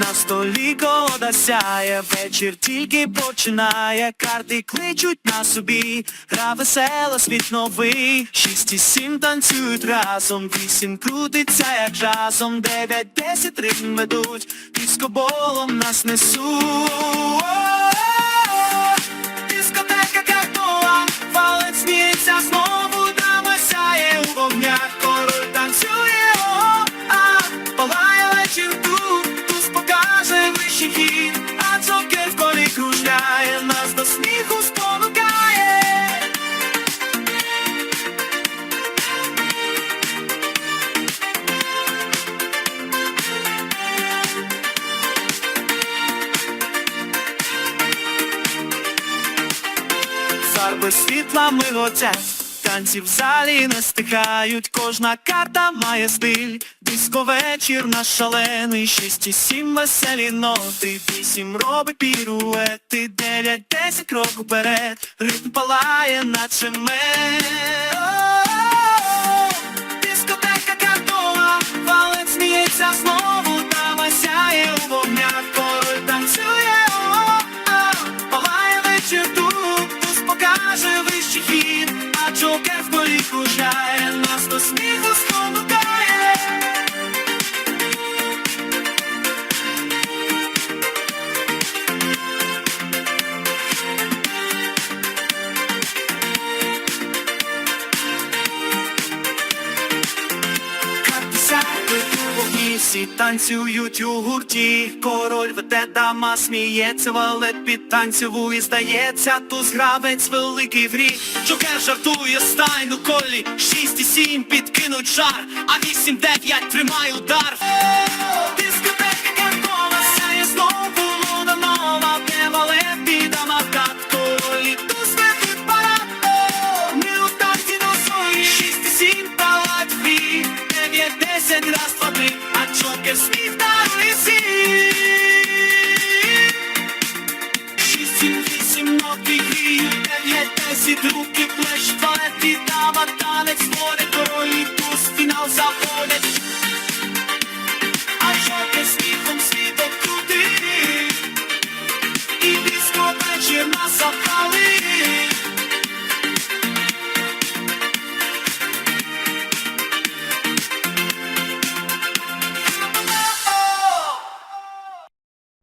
На столі голода сяє, вечір тільки починає, карти кличуть на собі, гра весела, світ новий, шість і сім танцюють разом, вісім крутиться як часом, дев'ять, десять ритм ведуть, дискоболом нас несуть. Вищий хід, а цокер в колі кружляє, нас до сміху спонукає. Фарби світла миготять, танці в залі не стихають, кожна карта має стиль, диско вечір наш шалений, шість і сім веселі ноти, вісім робить піруети, дев'ять, десять крок уперед, ритм палає, наче мед. Дискотека картова, валець сміється знову, дама сяє у вогнях, король танцює, о-о-о, палає вечір тут, покаже вищий хід, в полі кружляє, нас до сміху спонукає. Всі танцюють у гурті, король веде дама сміється, валет підтанцює, здається, туз гравець великий грі. Джокер жартує стайну колі, шість і сім підкинуть жар, а вісім дев'ять тримає удар. Дискотека картова, сяє знову луна нова, де валет підама так, королі туз ведуть парад. Ми у танці носої, шість і сім палать в дев'ять, десять, раз, два, три, а джокер сміх дарує всім. Шість, сім, вісім, ноги гріють, дев'ять, десять, руки валет і дама, танець, море, королі, туз, фінал заходять,